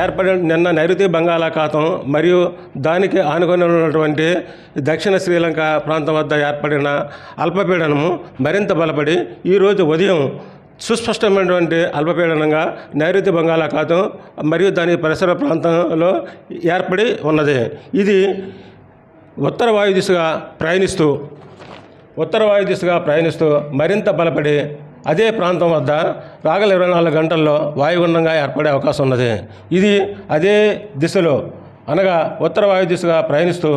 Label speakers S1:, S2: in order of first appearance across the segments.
S1: ఏర్పడిన నిన్న నైరుతి బంగాళాఖాతం మరియు దానికి ఆనుకొని ఉన్నటువంటి దక్షిణ శ్రీలంక ప్రాంతం వద్ద ఏర్పడిన అల్పపీడనము మరింత బలపడి ఈరోజు ఉదయం సుస్పష్టమైనటువంటి అల్పపీడనంగా నైరుతి బంగాళాఖాతం మరియు దాని పరిసర ప్రాంతంలో ఏర్పడి ఉన్నది ఇది ఉత్తర వాయు దిశగా ప్రయాణిస్తూ ఉత్తర వాయు దిశగా ప్రయాణిస్తూ మరింత బలపడి అదే ప్రాంతం వద్ద రాగల ఇరవై నాలుగు గంటల్లో వాయుగుండంగా ఏర్పడే అవకాశం ఉన్నది ఇది అదే దిశలో అనగా ఉత్తర వాయు దిశగా ప్రయాణిస్తూ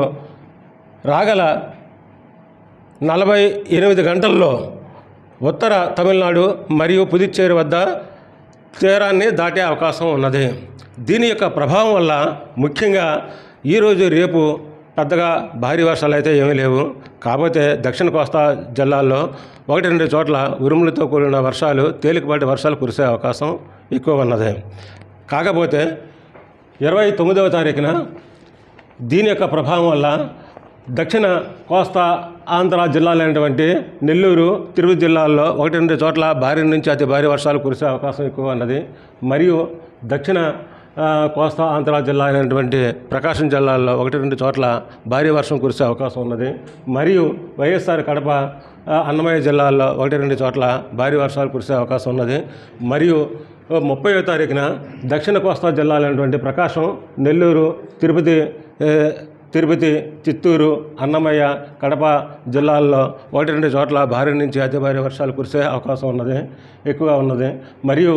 S1: రాగల నలభై ఎనిమిది గంటల్లో ఉత్తర తమిళనాడు మరియు పుదుచ్చేరి వద్ద తీరాన్ని దాటే అవకాశం ఉన్నది దీని యొక్క ప్రభావం వల్ల ముఖ్యంగా ఈరోజు రేపు పెద్దగా భారీ వర్షాలు అయితే ఏమీ లేవు కాకపోతే దక్షిణ కోస్తా జిల్లాల్లో ఒకటి రెండు చోట్ల ఉరుములతో కూడిన వర్షాలు తేలికపాటి వర్షాలు కురిసే అవకాశం ఎక్కువ ఉన్నది కాకపోతే ఇరవై తొమ్మిదవ తారీఖున దీని యొక్క ప్రభావం వల్ల దక్షిణ కోస్తా ఆంధ్ర జిల్లాలైనటువంటి నెల్లూరు తిరుపతి జిల్లాల్లో ఒకటి రెండు చోట్ల భారీ నుంచి అతి భారీ వర్షాలు కురిసే అవకాశం ఎక్కువ ఉన్నది మరియు దక్షిణ కోస్తా ఆంధ్ర జిల్లా అయినటువంటి ప్రకాశం జిల్లాల్లో ఒకటి రెండు చోట్ల భారీ వర్షం కురిసే అవకాశం ఉన్నది మరియు వైఎస్ఆర్ కడప అన్నమయ్య జిల్లాల్లో ఒకటి రెండు చోట్ల భారీ వర్షాలు కురిసే అవకాశం ఉన్నది మరియు ముప్పై తారీఖున దక్షిణ కోస్తా జిల్లాలైనటువంటి ప్రకాశం నెల్లూరు తిరుపతి తిరుపతి చిత్తూరు అన్నమయ్య కడప జిల్లాల్లో ఒకటి రెండు చోట్ల భారీ నుంచి అతి భారీ వర్షాలు కురిసే అవకాశం ఉన్నది ఎక్కువగా ఉన్నది మరియు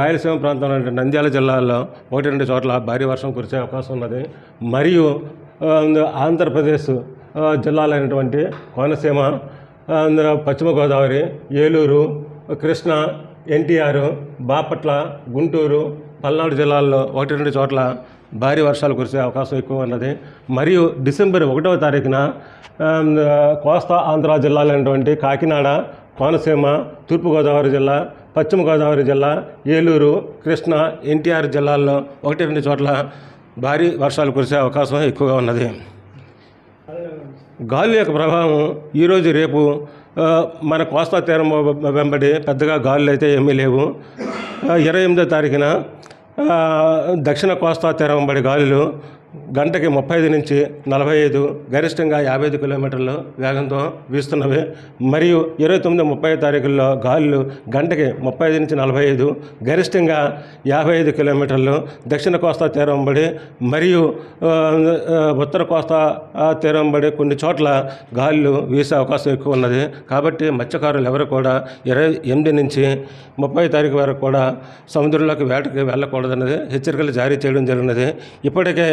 S1: రాయలసీమ ప్రాంతంలో నంద్యాల జిల్లాలో ఒకటి రెండు చోట్ల భారీ వర్షం కురిసే అవకాశం ఉన్నది మరియు ఆంధ్రప్రదేశ్ జిల్లాలైనటువంటి కోనసీమ పశ్చిమ గోదావరి ఏలూరు కృష్ణా ఎన్టీఆర్ బాపట్ల గుంటూరు పల్నాడు జిల్లాల్లో ఒకటి రెండు చోట్ల భారీ వర్షాలు కురిసే అవకాశం ఎక్కువ ఉన్నది మరియు డిసెంబర్ ఒకటవ తారీఖున కోస్తా ఆంధ్ర జిల్లాలైనటువంటి కాకినాడ కోనసీమ తూర్పుగోదావరి జిల్లా పశ్చిమ గోదావరి జిల్లా ఏలూరు కృష్ణా ఎన్టీఆర్ జిల్లాల్లో ఒకటి రెండు చోట్ల భారీ వర్షాలు కురిసే అవకాశం ఎక్కువగా ఉన్నది గాలి యొక్క ప్రభావం ఈరోజు రేపు మన కోస్తా తీరం వెంబడి పెద్దగా గాలులు అయితే ఏమీ లేవు ఇరవై ఎనిమిదో తారీఖున దక్షిణ కోస్తా తీరం వెంబడి గాలులు గంటకి ముప్పై ఐదు నుంచి నలభై ఐదు గరిష్టంగా యాభై ఐదు కిలోమీటర్లు వేగంతో వీస్తున్నవి మరియు ఇరవై తొమ్మిది ముప్పై తారీఖుల్లో గాలులు గంటకి ముప్పై ఐదు నుంచి నలభై ఐదు గరిష్టంగా యాభై ఐదు కిలోమీటర్లు దక్షిణ కోస్తా తీరంబడి మరియు ఉత్తర కోస్తా తీరం బడి కొన్ని చోట్ల గాలులు వీసే అవకాశం ఎక్కువ ఉన్నది కాబట్టి మత్స్యకారులు ఎవరు కూడా ఇరవై ఎనిమిది నుంచి ముప్పై తారీఖు వరకు కూడా సముద్రంలోకి వేటకి వెళ్ళకూడదన్నది హెచ్చరికలు జారీ చేయడం జరిగినది ఇప్పటికే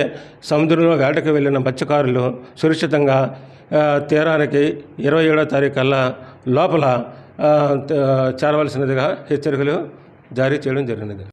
S1: సముద్రంలో వేటకు వెళ్ళిన మత్స్యకారులు సురక్షితంగా తీరానికి ఇరవై ఏడో తారీఖు కల్లా లోపల చేరవలసినదిగా హెచ్చరికలు జారీ చేయడం జరిగినది